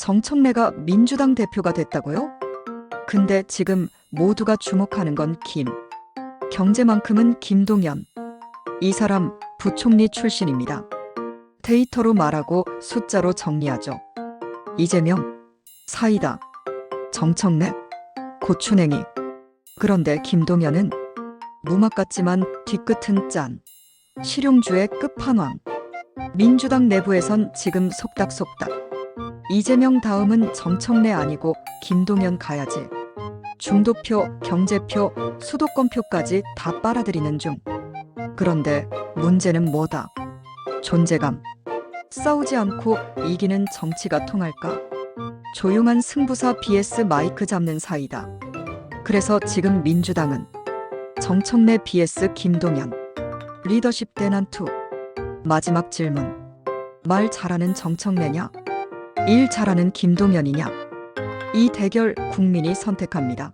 정청래가 민주당 대표가 됐다고요? 근데 지금 모두가 주목하는 건 김. 경제만큼은 김동연. 이 사람 부총리 출신입니다. 데이터로 말하고 숫자로 정리하죠. 이재명, 사이다, 정청래, 고춘행이. 그런데 김동연은 무맛 같지만 뒤끝은 짠. 실용주의 끝판왕. 민주당 내부에선 지금 속닥속닥. 이재명 다음은 정청래 아니고 김동연 가야지. 중도표, 경제표, 수도권표까지 다 빨아들이는 중. 그런데 문제는 뭐다? 존재감. 싸우지 않고 이기는 정치가 통할까? 조용한 승부사 BS 마이크 잡는 사이다. 그래서 지금 민주당은 정청래 BS 김동연. 리더십 대난투. 마지막 질문. 말 잘하는 정청래냐? 일 잘하는 김동연이냐? 이 대결 국민이 선택합니다.